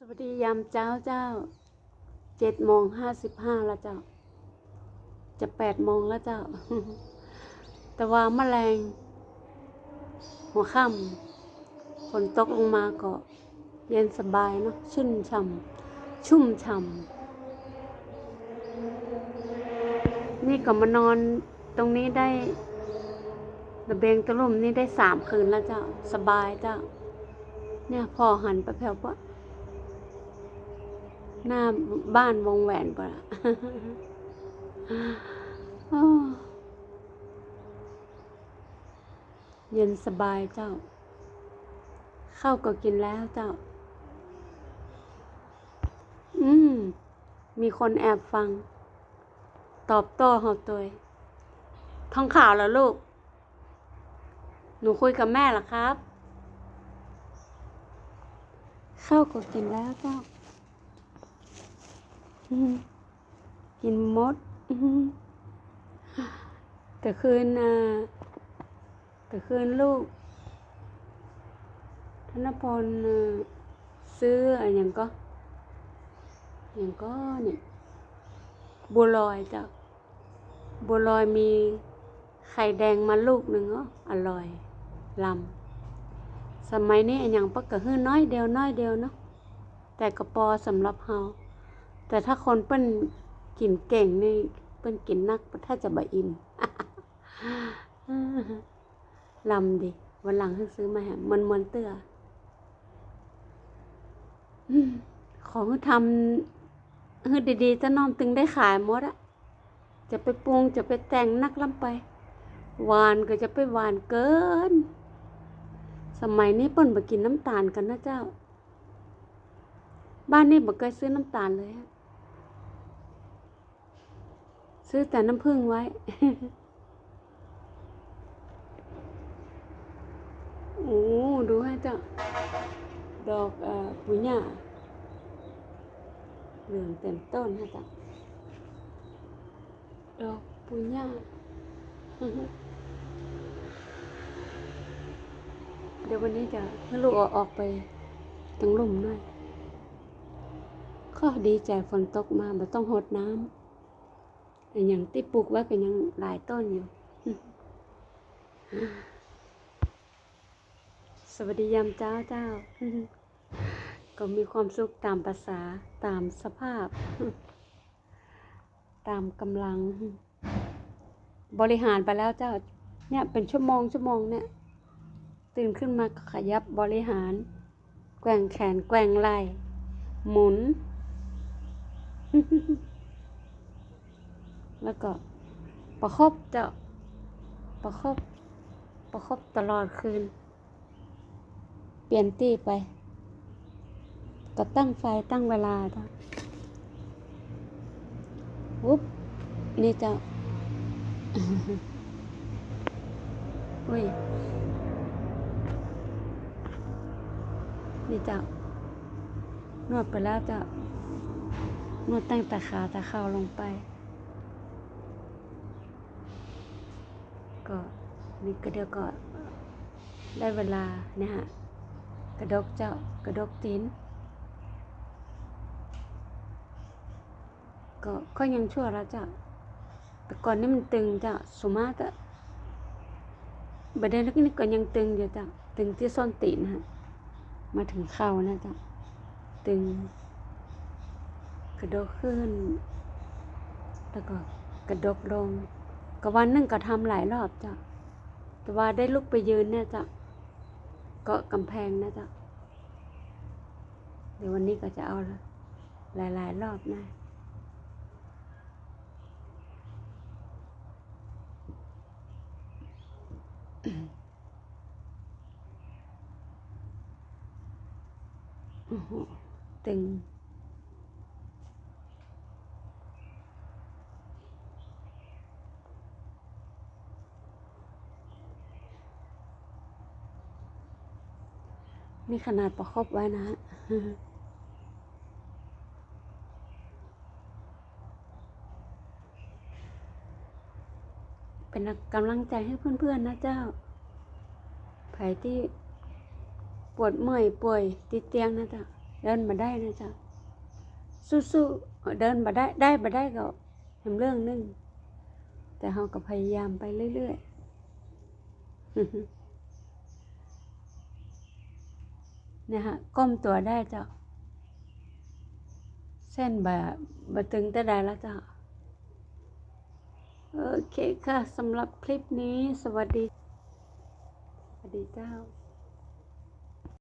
สวัสดียามเจ้าเจ้าเจ็ดโมงห้าสิบห้าแล้วเจ้า จะแปดโมงแล้วเจ้า แต่ว่าแมลง หัวค่ำฝนตกลงมาก็ เย็นสบายเนาะชุ่มช่ำชุ่มช่ำนี่ก็มานอนตรงนี้ได้ระเบียงตะลุ่มนี่ได้สามคืนแล้วเจ้า สบายเจ้า เนี่ยพอหันไปแผ่วปะ หน้าบ้านวงแหวนปะละโอ้เย็นสบายเจ้าข้าวก็กินแล้วเจ้า อืม มีคนแอบฟัง ตอบโต้เขาตัวท้องข่าวแล้วลูก หนูคุยกับแม่หรอครับข้าวก็กินแล้วเจ้า กินมด แต่คืนน่ะแต่คืนลูก ธนพลซื้ออะไรอย่างก็อย่างก็เนี่ยบัวลอยจ้ะบัวลอยมีไข่แดงมาลูกหนึ่งอ๋ออร่อยลำสมัยนี้ออย่างปักกะฮื้อน้อยเดียวน้อยเดียวเนาะแต่กระปอสำหรับเฮา แต่ถ้าคนเปิ้นกินเก่งนี่เปิ้นกินนักถ้าจะบะอินลำดิวันหลังให้ซื้อมาแหมมันมันเตื้อของทำให้ดีๆจะน้อมตึงได้ขายหมดอะจะไปปรุงจะไปแต่งนักลำไปหวานก็จะไปหวานเกิน สมัยนี้เปิ้นบ่กินน้ำตาลกันนะเจ้า บ้านนี้บ่เคยซื้อน้ำตาลเลยฮะ ซื้อแต่น้ำผึ้งไว้ โอ้ ดูให้เจ้า ดอกเอ่อปุญญาเหลืองเต็มต้นฮะเจ้า ดอกปุญญาเดี๋ยววันนี้จะให้ลูกอออกไปตรงลุ่มด้วยก็ดีใจฝนตกมาไม่ต้องหดน้ำ แต่อย่างที่ปลูกไว้ก็ยังหลายต้นอยู่ สวัสดียามเจ้าเจ้า ก็มีความสุขตามภาษาตามสภาพ ตามกำลัง บริหารไปแล้วเจ้า เนี่ยเป็นชั่วโมงชั่วโมงเนี่ย ตื่นขึ้นมาขยับบริหาร แกว่งแขนแกว่งไหล่หมุน แล้วก็ประคบเจ้าประคบประคบตลอดคืน เปลี่ยนที่ไป ก็ตั้งไฟตั้งเวลาเจ้าวุบนี่เจ้าอุ้ยนี่เจ้านวดไปแล้วเจ้านวดตั้งแต่ขาแต่เข่าลงไป ก็นี่ก็เดี๋ยวก็ได้เวลาเนี่ยฮะกระดกเจ้ากระดกตีนก็ก็ยังชั่วแล้วเจ้าแต่ก่อนนี่มันตึงเจ้าสมมาตะบัดเดี๋ยวนี้ก็ยังตึงอยู่เจ้าตึงที่ส้นตีนฮะมาถึงเข่านะจ๊ะตึง กระดกขึ้น แล้วก็กระดกลง ก็วันนึงก็ทำหลายรอบจ้ะ แต่ว่าได้ลุกไปยืนเนี่ยจ้ะเกาะกำแพงนะจ๊ะเดี๋ยววันนี้ก็จะเอาละหลายๆรอบนะโอ้โหตึง นี่ขนาดประคบไว้นะฮะเป็นกำลังใจให้เพื่อน ๆ นะเจ้าใครที่ปวดเมื่อยป่วยติดเตียงนะเจ้าเดินมาได้นะเจ้าสู้ๆเดินมาได้ได้มาได้ก็ทำเรื่องหนึงแต่เราก็พยายามไปเรื่อยๆ เนี่ยฮะก้มตัวได้เจ้า เส้นแบบบะตึงแต่ใดแล้วเจ้า โอเคค่ะสำหรับคลิปนี้สวัสดี สวัสดีเจ้า